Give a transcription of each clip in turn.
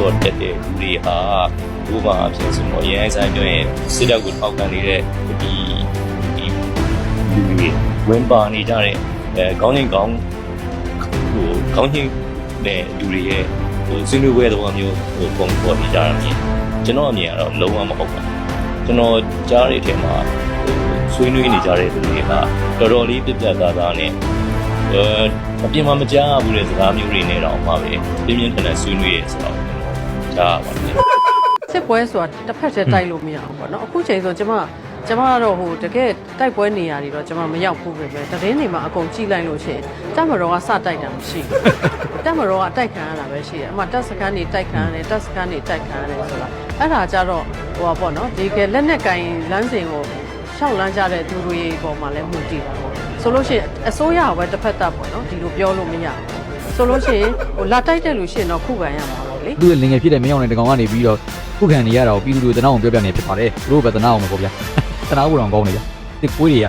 တော်တက်တဲ့လူတွေဟာဥပမာအဖြစ်ဆိုတော့ရန်ဆိုင်ပြောရင်စစ်တပ်ကိုထောက်ခံနေတဲ့ဒီဒီလူတွေဝင်ပါနေကြတဲ့အဲကောင်းချင်းကောင်းဟိုကောင်းချင်းတဲ့လူတွေရဲ့ဟိုဆွေးနွေးပွဲတော်မျိုးဟိုပုံပေါ်နေကြတာမြင်ကျွန်တော်အမြင်ကတော့လုံးဝမဟုတ်ပါဘူးကျွန်တော်ကြားရတဲ့အထက်မှာဟိုဆွေးနွေးနေကြတဲ့လူတွေကတော်တော်လေးပြပြသားသားနဲ့အဲအပြင်မှာမကြားရဘူးတဲ့စကားမျိုးတွေနဲ့တော့မှပဲပြင်းပြင်းထန်ထန်ဆွေးနွေးရဲဆိုတော့ ကျွန်တော်ကြားရပါတယ်စစ်ပွဲဆိုတာတစ်ဖက်တည်းတိုက်လို့မရအောင်ပေါ့နော်အခုချိန်ဆိုကျမကျမကတော့ဟိုတကယ်တိုက်ပွဲနေရာတွေတော့ကျမမရောက်ဘူးပဲပဲသတင်းတွေမှာအကုန်ကြည့်လိုက်လို့ရှိရင်တက်မတော်ကစတိုက်တာမရှိဘူးတက်မတော်ကအတိုက်ခံရတာပဲရှိတယ်အမှတက်စကန်နေတိုက်ခံရတယ်တက်စကန်နေတိုက်ခံရတယ်ဆိုတာအဲ့ဒါကြတော့ဟိုပါပေါ့နော်ဒီကလက်နဲ့ကင်လမ်းစဉ်ကိုရှောက်လန်းကြတဲ့သူတွေပေါ်မှာလည်းမှုတည်တာပေါ့ဆိုလို့ရှိရင်အစိုးရကပဲတစ်ဖက်သက်ပေါ့နော်ဒီလိုပြောလို့မရဘူးဆိုလို့ရှိရင်ဟိုလာတိုက်တဲ့လူရှိရင်တော့ခုခံရမှာ ပေါ့လေသူ့ရဲ့လင်ငယ်ဖြစ်တဲ့မင်းအောင်တဲ့တကောင်ကနေပြီးတော့ခုခံနေရတာကိုပြည်သူတွေတနာအောင်ပြောပြနေဖြစ်ပါတယ်သူတို့ပဲတနာအောင်မပေါ့ဗျာတနာဖို့တော့ကောင်းနေဗျာဒီကိုယ်တွေက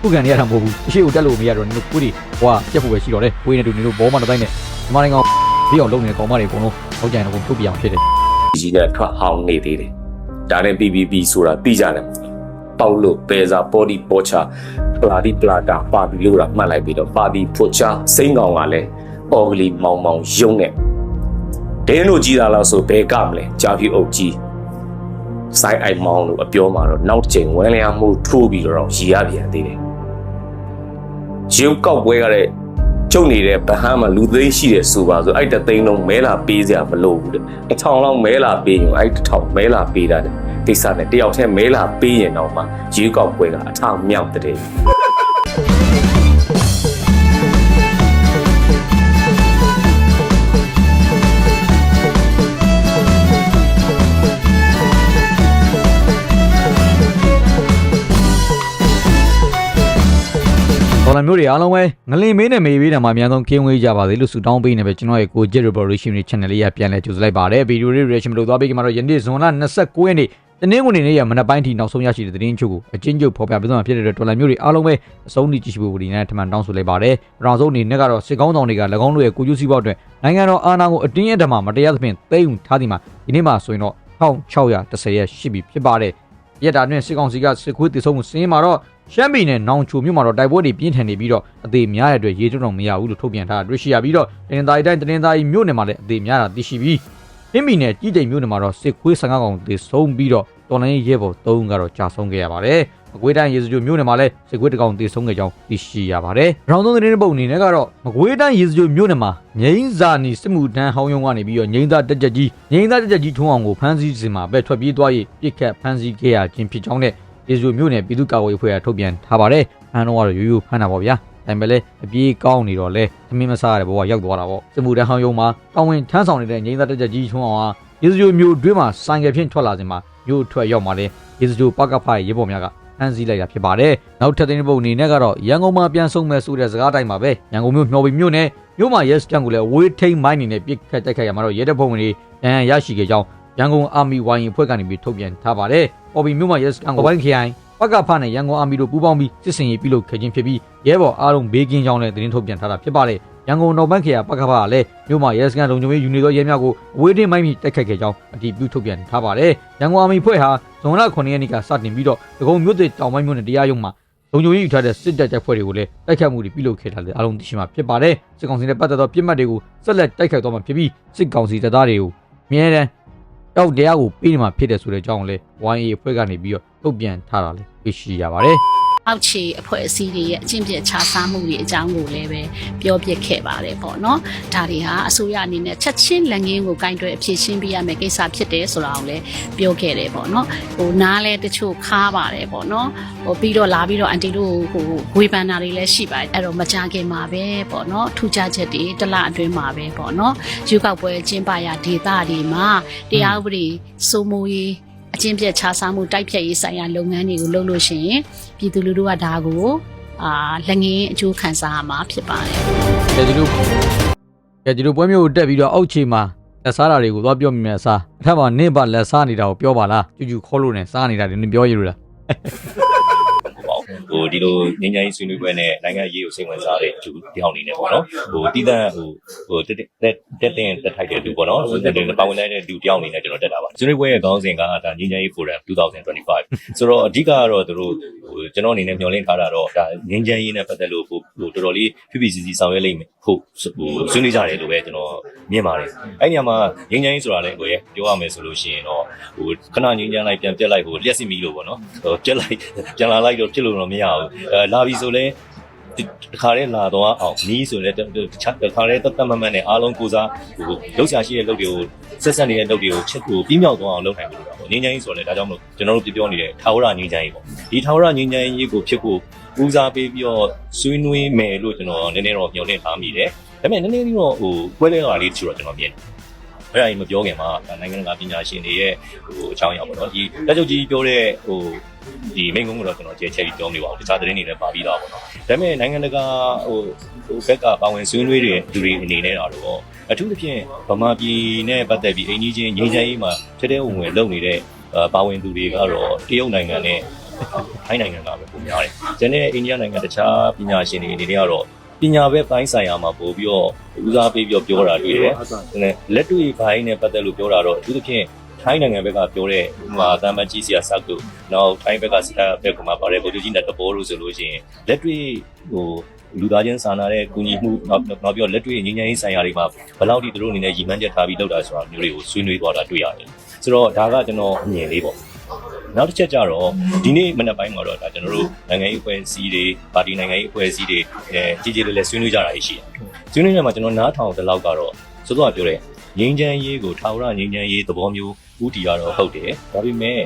ခုခံနေရတာမဟုတ်ဘူးအရှိကိုတက်လို့မရတော့နင်တို့ကိုယ်တွေဟိုကပြက်ဖို့ပဲရှိတော့တယ်ကိုယ်နဲ့တူနင်တို့ဘောမတစ်တိုင်းနဲ့ဒီမနိုင်ငံပြီးအောင်လုပ်နေတဲ့ကောင်မတွေအကုန်လုံးဟောက်ကြရင်တော့ထုတ်ပြအောင်ဖြစ်တယ်ကြီးနဲ့ထွက်ဟောင်းနေသေးတယ်ဒါနဲ့ PPP ဆိုတာသိကြတယ်ပေါက်လို့ပဲစာပေါ်ဒီပေါ်ချာပလာဒီပလာတာပါဘီလို့တာမှတ်လိုက်ပြီးတော့ပါဒီဖွချာစိမ့်ကောင်ကလည်းအော်ဂလီမောင်မောင်ယုံနဲ့ ဒင်းတို့ကြီးတာလားဆိုဘဲကမလဲကြာဖြူအုပ်ကြီးဆိုင်အိုင်မောင်လို့အပြောမှာတော့နောက်တစ်ချိန်ဝမ်းလျားမှုထိုးပြီးတော့ရီရပြန်သေးတယ်ရုပ်ကောက်ပွဲရတဲ့ကျုံနေတဲ့ဗဟန်းမှာလူသိန်းရှိတယ်ဆိုပါဆိုအဲ့တသိန်းလုံးမဲလာပေးစရာမလိုဘူးတဲ့အထောင်လောက်မဲလာပေးရင်အဲ့တစ်ထောင်မဲလာပေးတာတဲ့ကိစ္စနဲ့တယောက်တည်းမဲလာပေးရင်တော့မှရုပ်ကောက်ပွဲကအထောင်မြောက်တဲ့ ဒေါ်လာမျိုးတွေအားလုံးပဲငလင်မေးနဲ့မေးပေးတာမှာအများဆုံးကင်းဝေးကြပါစေလို့ဆုတောင်းပေးနေပဲကျွန်တော်ရဲ့ကို Jet Revolution Channel လေးရပြန်လဲကြိုဆိုလိုက်ပါတယ်ဗီဒီယိုလေး reaction လို့သွားပေးကြမှာတော့ယနေ့ဇွန်လ29ရက်နေ့တနင်္ဂနွေနေ့ရမနက်ပိုင်းထိနောက်ဆုံးရရှိတဲ့သတင်းချုပ်ကိုအချင်းချုပ်ဖော်ပြပေးသွားမှာဖြစ်တဲ့အတွက်ဒေါ်လာမျိုးတွေအားလုံးပဲအဆုံးထိကြည့်ရှုဖို့ဒီနေ့ထမှန်တောင်းဆိုလိုက်ပါတယ်။နောက်ဆုံးအနေနဲ့ကတော့စစ်ကောင်းဆောင်တွေက၎င်းတို့ရဲ့ကိုကျူးစီးပွားအတွက်နိုင်ငံတော်အာဏာကိုအတင်းအဓမ္မမတရားသဖြင့်သိမ်းယူထားသည်မှာဒီနေ့မှဆိုရင်တော့1610ရက်ရှိပြီဖြစ်ပါတယ်။ရက်တာအတွင်းစစ်ကောင်စီကစစ်ခွေးတည်ဆုံမှုစင်းမှာတော့ ရှမ်းပြည်နယ်နောင်ချိုမြို့မှာတော့တိုက်ပွဲတွေပြင်းထန်နေပြီးတော့အသေးများတဲ့အတွက်ရေတွန်းတော့မရဘူးလို့ထုတ်ပြန်ထားတာတွေ့ရှိရပြီးတော့တင်သားရီတိုင်းတင်သားရီမြို့နယ်မှာလည်းအသေးများတာသိရှိပြီးအင်းမီနယ်ကြီးတိမ်မြို့နယ်မှာတော့စစ်ခွေး15ကောင်သေဆုံးပြီးတော့တော်လိုင်းရဲဘော်3ကတော့ကြာဆုံးခဲ့ရပါတယ်။မကွေးတိုင်းရေစကြိုမြို့နယ်မှာလည်းစစ်ခွေးတစ်ကောင်သေဆုံးခဲ့ကြောင်းသိရှိရပါတယ်။ရောင်သုံးသတင်းပုံအနေနဲ့ကတော့မကွေးတိုင်းရေစကြိုမြို့နယ်မှာငိမ့်စာနီစစ်မှုထမ်းဟောင်းယုံကနေပြီးတော့ငိမ့်သားတက်ကြက်ကြီးငိမ့်သားတက်ကြက်ကြီးထုံးအောင်ကိုဖမ်းဆီးစဉ်မှာပဲထွက်ပြေးသွား၍ပြစ်ခတ်ဖမ်းဆီးခဲ့ရခြင်းဖြစ်ကြောင်းနဲ့ ရေဇိုမြို့နယ်ပြည်သူ့ကာကွယ်ရေးအဖွဲ့ကထုတ်ပြန်ထားပါတယ်။ဖမ်းတော့ကတော့ရိုးရိုးဖမ်းတာပေါ့ဗျာ။ဒါပေမဲ့လည်းအပြေးကောင်းနေတော့လဲသမင်းမစားရတဲ့ဘဝရောက်သွားတာပေါ့။စစ်မှုတန်းဟောင်းယုံမှာတောင်းဝင်ထမ်းဆောင်နေတဲ့ငိမ့်သားတက်ကြကြီးထွန်းအောင်ဟာရေဇိုမြို့အတွင်းမှာဆိုင်ကယ်ဖြင့်ထွက်လာစဉ်မှာမြို့ထွက်ရောက်มาလဲရေဇိုပကဖရဲ့ရေပေါ်များကဖမ်းဆီးလိုက်တာဖြစ်ပါတယ်။နောက်ထပ်တဲ့ပုံအနေနဲ့ကတော့ရန်ကုန်မှာပြန်ဆုံမဲ့ဆိုတဲ့စကားတိုင်းမှာပဲရန်ကုန်မြို့မျော်ပြီးမြို့နယ်မြို့မှာရဲစတန်ကိုလည်းဝေးထိန်မိုင်းနေနဲ့ပြစ်ခတ်တိုက်ခိုက်ရမှာတော့ရဲတပ်ဖွဲ့ဝင်တွေဒဏ်ရာရရှိခဲ့ကြောင်း ရန်ကုန်အာမီဝိုင်းအဖွဲ့ကနေပြီးထုတ်ပြန်ထားပါတယ်။အော်ဘီမြို့မှာရဲစတန်ကိုပိုင်းခရိုင်ပကဖနဲ့ရန်ကုန်အာမီတို့ပူးပေါင်းပြီးစစ်စင်ရေးပြုလုပ်ခဲ့ခြင်းဖြစ်ပြီးရဲဘော်အားလုံးဘေးကင်းကြောင်းနဲ့သတင်းထုတ်ပြန်ထားတာဖြစ်ပါတယ်။ရန်ကုန်နောက်ပိုင်းခရိုင်ပကဖကလည်းမြို့မှာရဲစခန်းလုံခြုံရေးယူနေသောရဲများကိုအဝေးထိမိုင်းပြီးတိုက်ခိုက်ခဲ့ကြောင်းအတည်ပြုထုတ်ပြန်ထားပါတယ်။ရန်ကုန်အာမီဖွဲ့ဟာဇွန်လ9ရက်နေ့ကစတင်ပြီးတော့ဒဂုံမြို့သစ်တောင်ပိုင်းမြို့နယ်တရားရုံးမှာလုံခြုံရေးယူထားတဲ့စစ်တပ်တပ်ဖွဲ့တွေကိုလည်းတိုက်ခတ်မှုတွေပြုလုပ်ခဲ့တာလည်းအားလုံးသိရှိမှာဖြစ်ပါတယ်။စစ်ကောင်စီနဲ့ပတ်သက်သောပြစ်မှတ်တွေကိုဆက်လက်တိုက်ခိုက်သွားမှာဖြစ်ပြီးစစ်ကောင်စီတပ်သားတွေကိုအမြဲတမ်း တောက်တရားကိုပေးနေမှာဖြစ်တယ်ဆိုတဲ့အကြောင်းကိုလည်း YA အဖွဲ့ကနေပြီးတော့ထုတ်ပြန်ထားတာလည်းသိရှိရပါတယ်။ အောက်ခြေအဖွဲ့အစည်းတွေရဲ့အကျင့်ပြခြားစားမှုတွေအကြောင်းကိုလည်းပဲပြောပြခဲ့ပါတယ်ပေါ့နော်ဒါတွေဟာအစိုးရအနေနဲ့ချက်ချင်းလက်ငင်းကိုကင်တွယ်အဖြေရှင်းပေးရမယ့်ကိစ္စဖြစ်တယ်ဆိုတာကိုလည်းပြောခဲ့တယ်ပေါ့နော်ဟိုနားလဲတချို့ခါပါတယ်ပေါ့နော်ဟိုပြီးတော့လာပြီးတော့အန်တီတို့ဟိုဝေဖန်တာတွေလည်းရှိပါတယ်အဲ့တော့မကြခင်မှာပဲပေါ့နော်ထူးခြားချက်တွေတစ်လအတွင်းမှာပဲပေါ့နော်ရွေးကောက်ပွဲကျင်းပရာဒေသတွေမှာတရားဥပဒေစိုးမိုးရေး အကျင့်ပြခြားစားမှုတိုက်ဖြတ်ရေးဆိုင်ရာလုပ်ငန်းတွေကိုလုပ်လို့ရှိရင်ပြည်သူလူထုကဒါကိုအာလက်ငင်းအကျိုးခံစားရမှာဖြစ်ပါတယ်ကဲဒီလိုကဲဒီလိုပွဲမျိုးကိုတက်ပြီးတော့အောက်ခြေမှာလက်စားတာတွေကိုသွားပြောမိမယ်အစားအထက်မှာနင့်ဘလက်စားနေတာကိုပြောပါလားကျူကျူခေါ်လို့နဲ့စားနေတာတွေနင်ပြောရလို့လားပေါ့ဟိုဒီလိုငញ្ញရေးဆွေးနွေးပွဲနဲ့နိုင်ငံရေးကိုစိတ်ဝင်စားတဲ့သူတယောက်အနေနဲ့ပေါ့နော်ဟိုတည်တံ့ဟိုဟိုတက်တက်တက်တင်တက်ထိုက်တဲ့သူပေါ့နော်တက်တင်ပါဝင်တဲ့သူတယောက်အနေနဲ့ကျွန်တော်တက်တာပါဆွေးနွေးပွဲရဲ့ခေါင်းစဉ်ကဒါငញ្ញရေး forum 2025ဆိုတော့အဓိကကတော့သူတို့ဟိုကျွန်တော်အနေနဲ့မျှော်လင့်ထားတာတော့ဒါငញ្ញရေးနဲ့ပတ်သက်လို့ဟိုဟိုတော်တော်လေးဖိဖိစီစီဆောင်ရွက်လိမ့်မယ်ဟုတ်ဟိုဆွေးနွေးကြတယ်လို့ပဲကျွန်တော်မြင်ပါတယ်အဲ့ဒီညမှာငញ្ញရေးဆိုတာလည်းကိုရဲ့ပြောရမယ်ဆိုလို့ရှိရင်တော့ဟိုခဏငញ្ញလိုက်ပြန်ပြက်လိုက်ဟိုလျှက်စီမီလို့ပေါ့နော်ဟိုပြက်လိုက်ပြန်လာလိုက်တော့ဖြစ်လို့တော့မရ ဘူးအဲလာပြီဆိုလဲဒီတစ်ခါလေးလာတော့အောင်နီးဆိုလဲတခြားတစ်ခါလေးတတ်တတ်မတ်မတ်နဲ့အားလုံးကိုစားဟိုလောက်ရှာရှိတဲ့လုပ်တွေကိုဆက်ဆက်နေတဲ့လုပ်တွေကိုချက်ကိုပြီးမြောက်သွားအောင်လုပ်နိုင်လို့ပေါ့ငင်းချမ်းကြီးဆိုလဲဒါကြောင့်မလို့ကျွန်တော်တို့ပြောပြောနေတဲ့ထာဝရငင်းချမ်းကြီးပေါ့ဒီထာဝရငင်းချမ်းကြီးကိုဖြစ်ဖို့ဦးစားပေးပြီးတော့ဆွေးနွေးမယ်လို့ကျွန်တော်နည်းနည်းတော့ညှော်လင့်ထားမိတယ်ဒါပေမဲ့နည်းနည်းလေးတော့ဟိုကွဲလဲတာလေးတချို့တော့ကျွန်တော်မြင်တယ်အဲ့ဒါကြီးမပြောခင်မှာနိုင်ငံတကာပညာရှင်တွေရဲ့ဟိုအချောင်းအရောက်ပေါ့နော်ဒီတက်ချုပ်ကြီးပြောတဲ့ဟို ဒီမိန့်ခွန်းကတော့ကျွန်တော်ကြဲချက်ပြီးပြောနေပါဘူးတခြားသတင်းတွေလည်းပါပြီးသားပေါ့နော်ဒါပေမဲ့နိုင်ငံတကာဟိုဟိုဘက်ကပါဝင်ဆွေးနွေးတဲ့လူတွေအနေနဲ့တော့အထူးသဖြင့်ဗမာပြည်နဲ့ပတ်သက်ပြီးအင်ကြီးချင်းငြိမ်းချမ်းရေးမှာထဲထဲဝင်ဝင်လုပ်နေတဲ့ပါဝင်သူတွေကတော့တရုတ်နိုင်ငံနဲ့ထိုင်းနိုင်ငံကပဲပုံများတယ်။ကျန်တဲ့အိန္ဒိယနိုင်ငံတခြားပညာရှင်တွေအနေနဲ့ကတော့ပညာပဲပိုင်းဆိုင်ရာမှာပို့ပြီးတော့ဦးစားပေးပြီးတော့ပြောတာတွေ့တယ်။လက်တွေ့ဘိုင်းနဲ့ပတ်သက်လို့ပြောတာတော့အထူးသဖြင့် ထိုင်းနိုင်ငံဘက်ကပြောတဲ့ဟိုမှာတမ်မကြီးစီယာဆက်တို့နောက်ထိုင်းဘက်ကစတာဘက်ကမှာပါတယ်ဗိုလ်ချုပ်ကြီးနဲ့တဘောလို့ဆိုလို့ရှိရင်လက်တွေ့ဟိုလူသားချင်းစာနာတဲ့ကူညီမှုနောက်နောက်ပြီးတော့လက်တွေ့ငြိမ်းချမ်းရေးဆိုင်ရာတွေမှာဘယ်လောက်ထိသူတို့အနေနဲ့ရည်မှန်းချက်ထားပြီးလုပ်တာဆိုတာမျိုးတွေကိုဆွေးနွေးသွားတာတွေ့ရတယ်။ဆိုတော့ဒါကကျွန်တော်အမြင်လေးပေါ့။နောက်တစ်ချက်ကြတော့ဒီနေ့မနက်ပိုင်းမှာတော့ဒါကျွန်တော်တို့နိုင်ငံရေးအဖွဲ့အစည်းတွေပါတီနိုင်ငံရေးအဖွဲ့အစည်းတွေအဲကြီးကြီးလေးလေးဆွေးနွေးကြတာရှိတယ်။ဆွေးနွေးနေမှာကျွန်တော်နားထောင်တဲ့လောက်ကတော့စိုးစိုးကပြောတယ်ငြိမ်းချမ်းရေးကိုထာဝရငြိမ်းချမ်းရေးသဘောမျိုး ဥတီရတော့ဟုတ်တယ်။ဒါပေမဲ့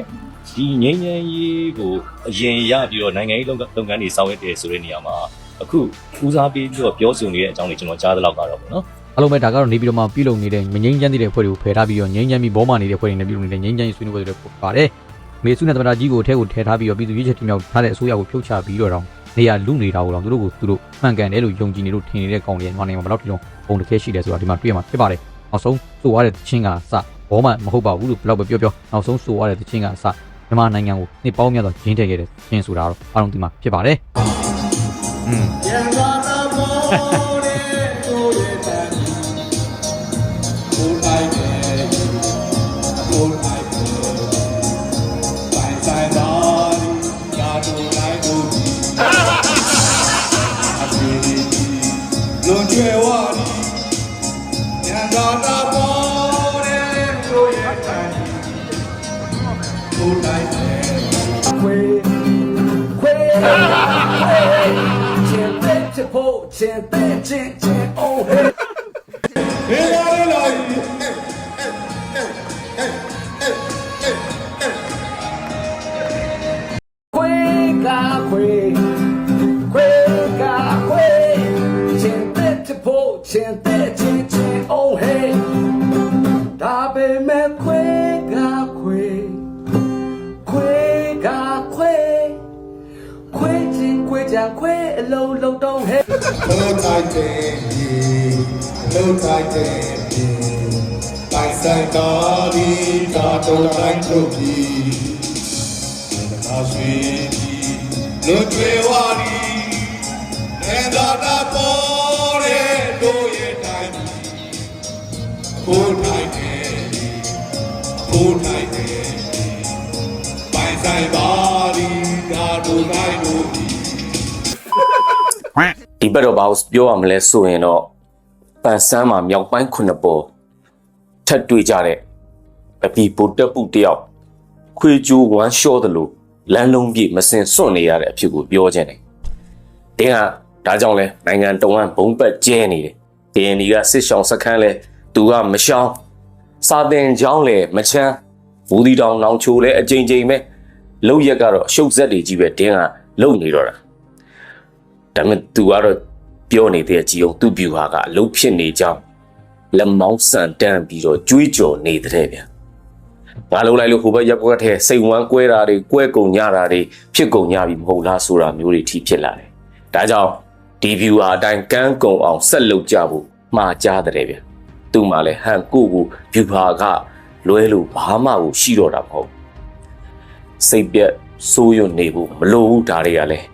ဒီငြိမ်းချမ်းရေးကိုအရင်ရပြီးတော့နိုင်ငံရေးလုပ်လုပ်ငန်းတွေဆောင်ရွက်တယ်ဆိုတဲ့နေရာမှာအခုဦးစားပေးပြီးတော့ပြောဆိုနေတဲ့အကြောင်းတွေကျွန်တော်ကြားသလောက်ကတော့ပေါ့နော်အားလုံးပဲဒါကတော့နေပြီးတော့မှပြုလုပ်နေတဲ့မငိမ့်ချမ်းသေးတဲ့ဖွဲ့တွေကိုဖယ်ထားပြီးတော့ငိမ့်ချမ်းပြီးဘောမာနေတဲ့ဖွဲ့တွေနဲ့ပြုလုပ်နေတဲ့ငိမ့်ချမ်းရေးဆွေးနွေးပွဲတွေပို့ပါတယ်။မေစုနဲ့သမ္မတကြီးကိုအထက်ကိုထည့်ထားပြီးတော့ပြည်သူ့ရေးချက်တင်မြောက်ထားတဲ့အစိုးရကိုဖြုတ်ချပြီးတော့တောင်နေရာလူနေတာကိုတော့သူတို့ကိုသူတို့မှန်ကန်တယ်လို့ယုံကြည်နေလို့ထင်နေတဲ့ကောင်တွေမြန်မာနိုင်ငံမှာဘယ်တော့ဒီလိုပုံတစ်ခဲရှိတယ်ဆိုတာဒီမှာတွေ့ရမှာဖြစ်ပါတယ်။နောက်ဆုံးစိုးရတဲ့ချင်းကစ ဘောမမဟုတ်ပါဘူးလို့ဘယ်တော့ပဲပြောပြောနောက်ဆုံးစိုးရတဲ့ချင်းကစမြန်မာနိုင်ငံကိုနှစ်ပေါင်းများစွာရင်းထည့်ခဲ့တဲ့ချင်းဆိုတာတော့အားလုံးဒီမှာဖြစ်ပါတယ်။อืมလွန်ကျွဲဝါဒီညံသာတာပေါ် ခွေချင်တဲ့ချစ်ဖို့ချင်တဲ့ချင်ချင်အိုးဟဲ့ဟဲ့လာလာခွေကခွေခွေကခွေချင်တဲ့ချဖို့ချင်တဲ့ချင်ချင်အိုးဟေး အလုံးလုံးတော့ဟဲ့လုံးတိုင်းတဲ့လုံးတိုင်းတဲ့တိုင်ဆိုင်တော်ဒီတာတော်တိုင်းထုတ်ပြီးနာဆွေပြီးလွတ်တွေ ဘက်တော့ဘာလို့ပြောရမလဲဆိုရင်တော့ပန်ဆန်းမှာမြောက်ပိုင်းခုနှစ်ပေါ်ထက်တွေ့ကြတဲ့အပီပိုတက်ပုတယောက်ခွေကျိုးဝမ်းလျှောတယ်လို့လမ်းလုံးပြည့်မစင်စွန့်နေရတဲ့အဖြစ်ကိုပြောခြင်းတယ်။တင်းကဒါကြောင့်လဲနိုင်ငံတော်ဝန်ဘုံပတ်ကျဲနေတယ်။ DND ကစစ်ရှောင်းစခန်းလဲသူကမရှောင်းစာတင်ချောင်းလဲမချမ်းဘူးဒီတောင်နောင်ချိုလဲအကြိမ်ကြိမ်ပဲလောက်ရက်ကတော့ရှုပ်ဆက်တွေကြီးပဲတင်းကလုံနေတော့တာ ဒါပေမဲ့ तू ကတော့ပြောနေတဲ့ကြည်အောင်သူ့ view ဟာကအလုံးဖြစ်နေကြောင်းလက်မောင်းဆန်တန်းပြီးတော့ကြွေးကြော်နေတဲ့ဗျာငါလုံးလိုက်လို့ဟိုဘက်ရက်ကွက်ထဲစိတ်ဝမ်းကွဲတာတွေကွဲကုန်ညတာတွေဖြစ်ကုန်ညပြီမဟုတ်လားဆိုတာမျိုးတွေထိဖြစ်လာတယ်ဒါကြောင့်ဒီ view ဟာအတိုင်းကန်းကုံအောင်ဆက်လုပ်ကြဖို့မှာကြားတဲ့ဗျာသူ့မှာလည်းဟန်ကိုကို view ဟာကလွဲလို့ဘာမှကိုရှိတော့တာမဟုတ်စိတ်ပြက်စိုးရွံ့နေဖို့မလိုဘူးဒါတွေကလည်း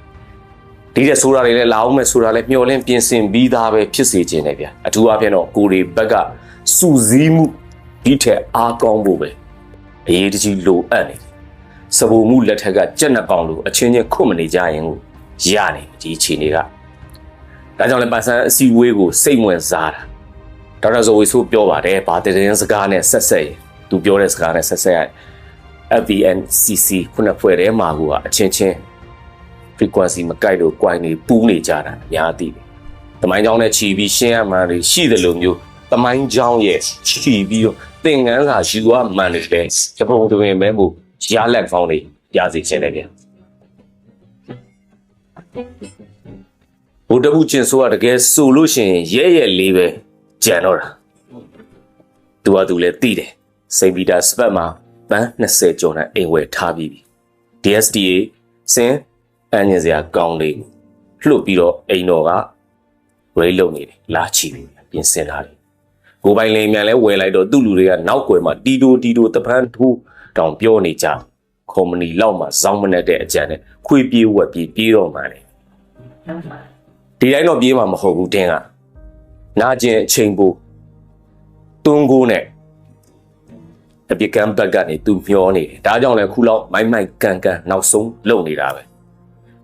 ဒီတဲ့ဆိုတာတွေလည်းလာအောင်မဲ့ဆိုတာလည်းမျောလင်းပြင်ဆင်ပြီးသားပဲဖြစ်စေခြင်းတယ်ဗျအထူးအဖြစ်တော့ကိုရီဘက်ကစူစည်းမှုဒီထက်အားကောင်းဖို့ပဲအရေးတကြီးလိုအပ်နေတယ်စပူမှုလက်ထက်ကကြက်နှကောင်လိုအချင်းချင်းခွတ်မနေကြရင်ကိုရနေဒီအချိန်တွေကဒါကြောင့်လည်းပန်ဆန်းအစည်းအဝေးကိုစိတ်ဝင်စားတာဒေါက်တာဇော်ဝေဆိုးပြောပါတယ်ဗာတည်တဲ့စကားနဲ့ဆက်ဆက်ရင်သူပြောတဲ့စကားနဲ့ဆက်ဆက်ရ FVNCC ခုနှစ်ဖွဲ့ထဲမှာကအချင်းချင်း frequency မကိုက်လို့ quite နေပူးနေကြတာအများသိတယ်။တမိုင်းကြောင်းနဲ့ခြီးပြီးရှင်းရမှန်တွေရှိတယ်လို့မျိုးတမိုင်းကြောင်းရဲ့ခြီးပြီးတော့သင်ငန်းစာယူရမှန်တွေပဲဂျပန်တွင်ပဲမို့ရလက်ကောင်းတွေပြစီခြင်းတယ်ဗျ။ဘုဒ္ဓဘုကျင်ဆိုးကတကယ်ဆိုလို့ရှိရင်ရဲရဲလေးပဲကြံတော့တာ။သူကသူလည်းသိတယ်။စိန်ပီတာစပတ်မှာပန်း20ကျော်နဲ့အိမ်ဝယ်ထားပြီးပြီ။ DSTA စင် အန်ညင်စရာကောင်းလေးလှုပ်ပြီးတော့အိမ်တော်ကရိတ်လုံနေတယ်လာချီပြီးပြင်ဆင်ထားတယ်ကိုပိုင်လင်မြန်လဲဝယ်လိုက်တော့သူ့လူတွေကနောက်ွယ်မှာတီတိုတီတိုတပန်းထိုးတောင်ပြောနေကြကွန်မဏီလောက်မှာစောင်းမနဲ့တဲ့အကြံနဲ့ခွေးပြေးဝက်ပြေးပြေးတော့မှလေဒီတိုင်းတော့ပြေးမှာမဟုတ်ဘူးတင်းကနာကျင်အချိန်ပိုတွန်းကိုနဲ့အပြစ်ကမ်းဘက်ကနေသူမျောနေတယ်ဒါကြောင့်လဲခုလောက်မိုင်းမိုက်ကန်ကန်နောက်ဆုံးလုံနေတာပဲ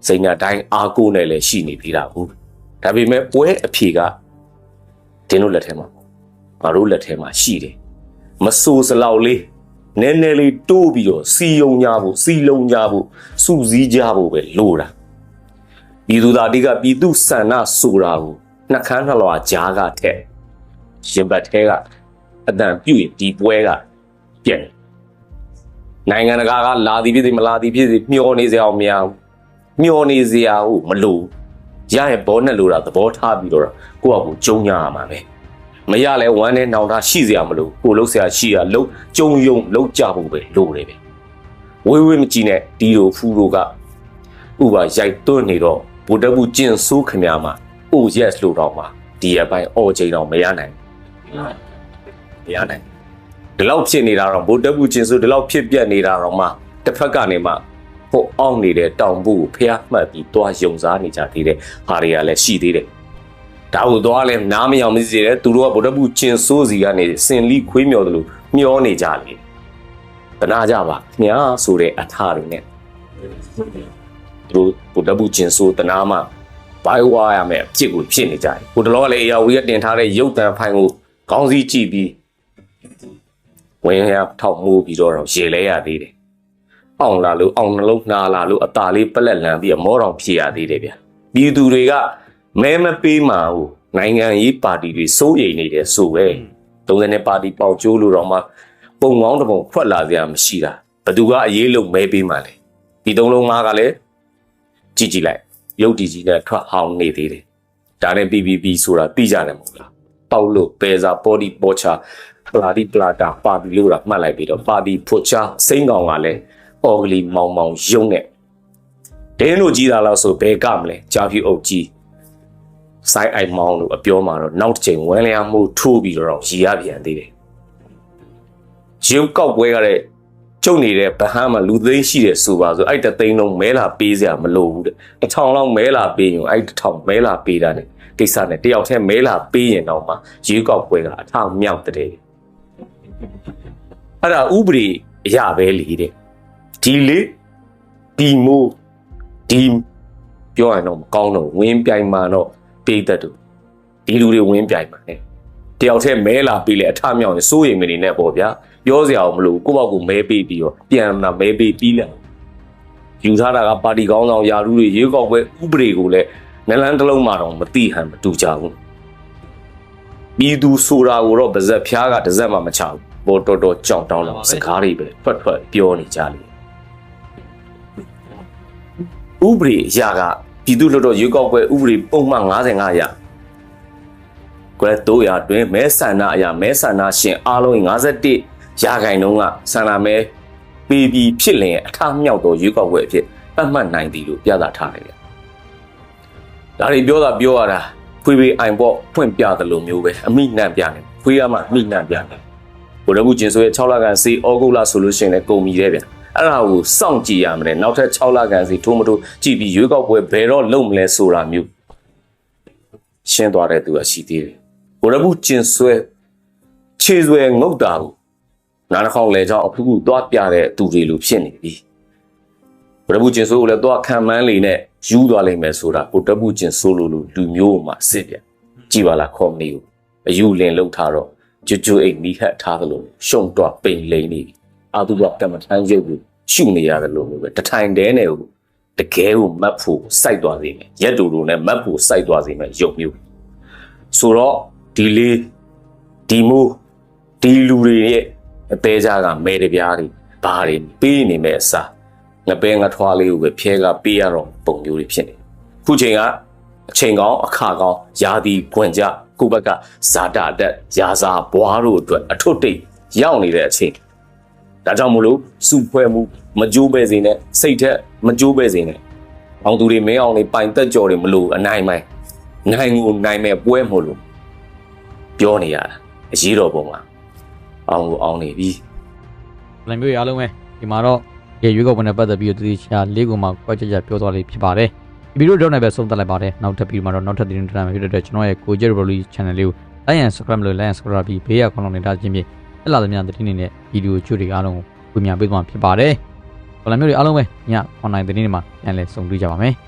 စိန်ညာတိုင်းအားကိုးနဲ့လည်းရှိနေသေးတာဘူးဒါပေမဲ့ပွဲအဖြေကတင်းတို့လက်ထဲမှာငါတို့လက်ထဲမှာရှိတယ်မဆိုးစလောက်လေးနည်းနည်းလေးတိုးပြီးတော့စီယုံကြဖို့စီလုံးကြဖို့စုစည်းကြဖို့ပဲလိုတာပြည်သူသားတိကပြည်သူဆန္ဒဆိုတာကိုနှကန်းနှလွာကြားကထက်ရင်ဘတ်ထဲကအတန်ပြုတ်ရင်ဒီပွဲကပြက်နိုင်ငံတကာကလာသည်ဖြစ်စေမလာသည်ဖြစ်စေမျောနေစရာမများဘူး မျောနေစရာဟုတ်မလို့ရရဲ့ဘောနဲ့လို့တာသဘောထားပြီးတော့ကိုယ့်အကူကျုံညာရမှာပဲမရလဲဝမ်းနဲ့နှောင်ထားရှိစရာမလိုကိုလှုပ်စရာရှိရလှုပ်ကျုံယုံလှုပ်ကြဖို့ပဲလိုတယ်ပဲဝေးဝေးမကြည့်နဲ့ဒီလိုဖူးတို့ကဥပါရိုက်သွင်းနေတော့ဗုဒ္ဓဘူးကျင်ဆိုးခမများမှာ oh yes လို့တော့မှာဒီအပိုင်းအော်ချိန်တော့မရနိုင်ဘူးမရနိုင်ဒီလောက်ဖြစ်နေတာတော့ဗုဒ္ဓဘူးကျင်ဆိုးဒီလောက်ဖြစ်ပြက်နေတာတော့မှတစ်ဖက်ကနေမှ ဟိုအောင်းနေတဲ့တောင်ဘူးကိုဖျားမှတ်ပြီးတွားယုံစားနေကြသေးတယ်ဟာတွေကလည်းရှိသေးတယ်ဒါကိုသွားလဲနားမယောင်မစီတယ်သူတို့ကဗုဒ္ဓဘူးကျင်ဆိုးစီကနေစင်လီခွေးမြော်တယ်လို့မျောနေကြလေတနာကြပါညာဆိုတဲ့အထာတွေနဲ့သူတို့ဗုဒ္ဓဘူးကျင်ဆိုးတနာမှဘိုင်ဝါရမယ်အဖြစ်ကိုဖြစ်နေကြတယ်ဟိုတလောကလည်းအရာဝီကတင်ထားတဲ့ရုပ်တံဖိုင်ကိုခေါင်းစည်းကြည့်ပြီးဝင်ရထောက်မှုပြီးတော့ရေလဲရသေးတယ် အောင်လာလို့အောင်နှလုံးနှာလာလို့အตาလေးပလက်လန်ပြီးတော့မောတော်ဖြစ်ရသေးတယ်ဗျပြည်သူတွေကမဲမပေးမှာဘူးနိုင်ငံရေးပါတီတွေစိုးရိမ်နေတယ်ဆိုပဲ30နဲ့ပါတီပေါက်ကျိုးလို့တော့မှပုံကောင်းတစ်ပုံဖွက်လာစရာမရှိတာဘသူကအရေးလုံးမဲပေးမှာလဲဒီသုံးလုံးငါးကလည်းကြည့်ကြည့်လိုက်ရုပ်တည်ကြီးနဲ့ထွက်ဟောင်းနေသေးတယ်ဒါနဲ့ PPP ဆိုတာသိကြတယ်မဟုတ်လားပေါက်လို့ပဲစာပေါ်ဒီပေါ်ချာပလာဒီပလာတာပါတီလို့တာမှတ်လိုက်ပြီးတော့ပါတီဖွတ်ချစိမ့်ကောင်ကလည်း အော်ဂလီမောင်မောင်ယုံနဲ့ဒင်းတို့ကြီးတာလို့ဆိုဘယ်ကမလဲဂျာဖြူအုပ်ကြီးစိုင်းအိုင်မောင်လို့အပြောမှာတော့နောက်တစ်ချိန်ဝဲလျာမှုထိုးပြီးတော့ရီရပြန်သေးတယ်ရုပ်ကောက်ပွဲကတဲ့ကျုပ်နေတဲ့ဗဟန်းမှာလူသိန်းရှိတယ်ဆိုပါဆိုအဲ့တသိန်းလုံးမဲလာပေးစရာမလိုဘူးတဲ့တစ်ထောင်လောက်မဲလာပေးရင်အဲ့တစ်ထောင်မဲလာပေးတာနဲ့ကိစ္စနဲ့တယောက်တည်းမဲလာပေးရင်တော့မှရုပ်ကောက်ပွဲကအထောင်မြောက်တဲ့အဲ့ဒါဥပဒေအရပဲလေတဲ့ ဒီလေဒီမိုးဒီပြောရရင်တော့မကောင်းတော့ဝင်းပြိုင်မှာတော့ပိတ်သက်တူဒီလူတွေဝင်းပြိုင်မှာ ਨੇ တယောက်တည်းမဲလာပြီးလေအထမြောက်ရင်စိုးရိမ်မနေနဲ့ပေါ့ဗျာပြောစရာမလိုကိုယ့်ဘောက်ကိုမဲပေးပြီးတော့ပြန်လာမဲပေးပြီးလဲယူထားတာကပါတီကောင်းဆောင်ယာရုတွေရေကောက်ပွဲဥပဒေကိုလည်းနလန်းတစ်လုံးမှတော့မတိဟန်မတူကြဘူးပြည်သူဆိုတာကိုတော့ပါဇက်ဖျားကတစ်စက်မှမချဘူးပေါ်တော်တော်ကြောက်တောင်းလာစကားတွေပဲဖွက်ဖွက်ပြောနေကြလိမ့် ဥပဒေအရာကပြည်သူ့လွှတ်တော်ရွေးကောက်ပွဲဥပဒေပုံမှန်55ရာကွဲတို့ရာတွင်မဲဆန္ဒအရာမဲဆန္ဒရှင်အားလုံး51ရာခိုင်နှုန်းကဆန္ဒမဲပေးပြီးဖြစ်လင်အထမြောက်သောရွေးကောက်ပွဲအဖြစ်သတ်မှတ်နိုင်သည်လို့ပြသထားတယ်ဗျ။ဒါတွေပြောတာပြောရတာဖွေးပေးအိုင်ပေါ့ဖွင့်ပြသလိုမျိုးပဲအမိနှံ့ပြတယ်ဖွေးရမှအမိနှံ့ပြတယ်။ဘုရားဘူးကျင်ဆိုရဲ့6လကန်စေဩဂုတ်လဆိုလို့ရှိရင်လည်းကုန်ပြီတဲ့ဗျ အဲ့ဒါကိုစောင့်ကြည့်ရမယ်နောက်ထပ်6လခန့်စီထိုးမထိုးကြည့်ပြီးရွေးကောက်ပွဲဘယ်တော့လုပ်မလဲဆိုတာမျိုးရှင်းသွားတဲ့သူကရှိသေးတယ်ဘရဘူးကျင်ဆွဲခြေဆွဲငုတ်တာကိုနားတစ်ခေါက်လဲကြောင်းအခုခုသွားပြတဲ့သူတွေလိုဖြစ်နေပြီဘရဘူးကျင်ဆိုးကိုလည်းသွားခံမှန်းလေနဲ့ယူသွားလိမ့်မယ်ဆိုတာကိုတဘူးကျင်ဆိုးလို့လူမျိုးမှာစစ်ပြကြည်ပါလားခေါမနီကိုအယူလင်လောက်ထားတော့ကြွကြွအိမ်နီးဟက်ထားသလိုရှုံတော့ပိန်လိန်နေပြီအာသူကကမ္မထမ်းရုပ်ကို ရှုနေရတယ်လို့ပဲတထိုင်တဲနဲ့ကိုတကယ်ကိုမတ်ဖို့စိုက်သွားစေမယ်ရက်တူတူနဲ့မတ်ဖို့စိုက်သွားစေမယ်ရုပ်မျိုးဆိုတော့ဒီလေးဒီမိုးဒီလူတွေရဲ့အသေးကြကမဲတပြားတွေဘာတွေပေးနေမဲ့အစားငပဲငထွားလေးကိုပဲဖျဲကပေးရတော့ပုံမျိုးတွေဖြစ်နေခုချိန်ကအချိန်ကောင်းအခါကောင်းယာဒီခွင်ကြကိုဘက်ကဇာတာတက်ရာစာဘွားတို့အတွက်အထွတ်တိတ်ရောက်နေတဲ့အချိန် ဒါကြောင့်မို့လို့စုဖွဲ့မှုမကြိုးပဲစေနဲ့စိတ်ထက်မကြိုးပဲစေနဲ့အောင်သူတွေမင်းအောင်တွေပိုင်တက်ကြော်တွေမလို့အနိုင်မိုင်းနိုင်ကိုနိုင်မဲ့ပွဲမို့လို့ပြောနေရတာအရေးတော်ပုံမှာအောင်ကိုအောင်နေပြီလမ်းမျိုးရအားလုံးပဲဒီမှာတော့ရေရွေးကောက်ပွဲနဲ့ပတ်သက်ပြီးတော့တတိချာလေးခုမှကွက်ကြကြပြောသွားလေးဖြစ်ပါတယ်ဒီဗီဒီယိုတော့လည်းပဲဆုံးသက်လိုက်ပါတယ်နောက်ထပ်ပြီးမှတော့နောက်ထပ်သတင်းတွေမှာဖြစ်တဲ့အတွက်ကျွန်တော်ရဲ့ကိုကျရဘလီ channel လေးကို like and subscribe လို့ like and subscribe ပြီးဘေးရခေါင်းလုံးနေတာချင်းဖြင့် တက်လာသမျှသတင်းတွေနဲ့ဗီဒီယိုချို့တွေအားလုံးကိုဝေမျှပေးသွားမှာဖြစ်ပါတယ်။ဘာလမျိုးတွေအားလုံးပဲည online သတင်းတွေမှာပြန်လည်ဆုံတွေ့ကြပါမယ်။